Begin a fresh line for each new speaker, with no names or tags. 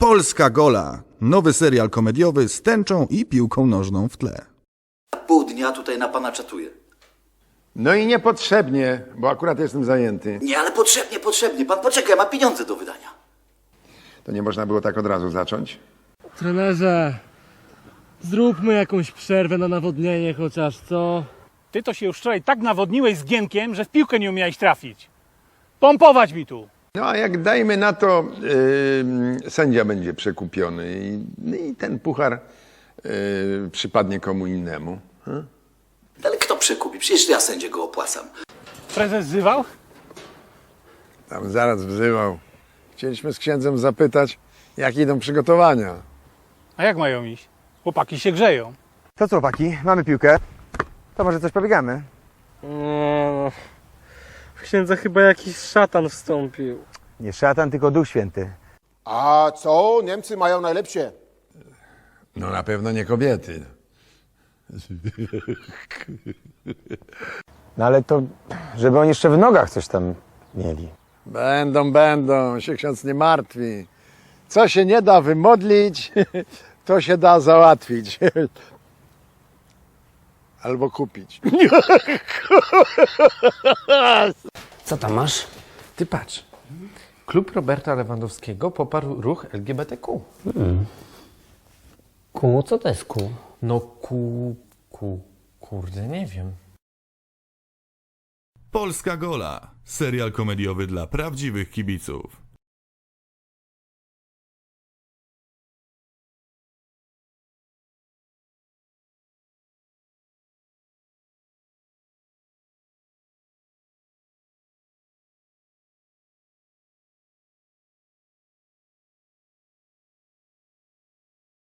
Polska Gola. Nowy serial komediowy z tęczą i piłką nożną w tle.
Pół dnia tutaj na pana czatuję.
No i niepotrzebnie, bo akurat jestem zajęty.
Nie, ale potrzebnie, potrzebnie. Pan poczekaj, ma pieniądze do wydania.
To nie można było tak od razu zacząć?
Trenerze, zróbmy jakąś przerwę na nawodnienie chociaż, co?
Ty to się już wczoraj tak nawodniłeś z Gienkiem, że w piłkę nie umiałeś trafić. Pompować mi tu.
No a jak dajmy na to, yy, sędzia będzie przekupiony i, no i ten puchar yy, przypadnie komu innemu.
Ale kto przekupi? Przecież ja sędziego opłacam.
Prezes wzywał?
Tam zaraz wzywał. Chcieliśmy z księdzem zapytać, jak idą przygotowania.
A jak mają iść? Chłopaki się grzeją.
To co, chłopaki, mamy piłkę. To może coś pobiegamy?
No, w księdza chyba jakiś szatan wstąpił.
Nie szatan, tylko Duch Święty.
A co? Niemcy mają najlepsze.
No na pewno nie kobiety.
No ale to, żeby oni jeszcze w nogach coś tam mieli.
Będą, będą, się ksiądz nie martwi. Co się nie da wymodlić, to się da załatwić. Albo kupić.
Co tam masz? Ty patrz. Klub Roberta Lewandowskiego poparł ruch LGBTQ.
Ku, co to jest ku?
No ku... ku... kurde, nie wiem.
Polska Gola. Serial komediowy dla prawdziwych kibiców.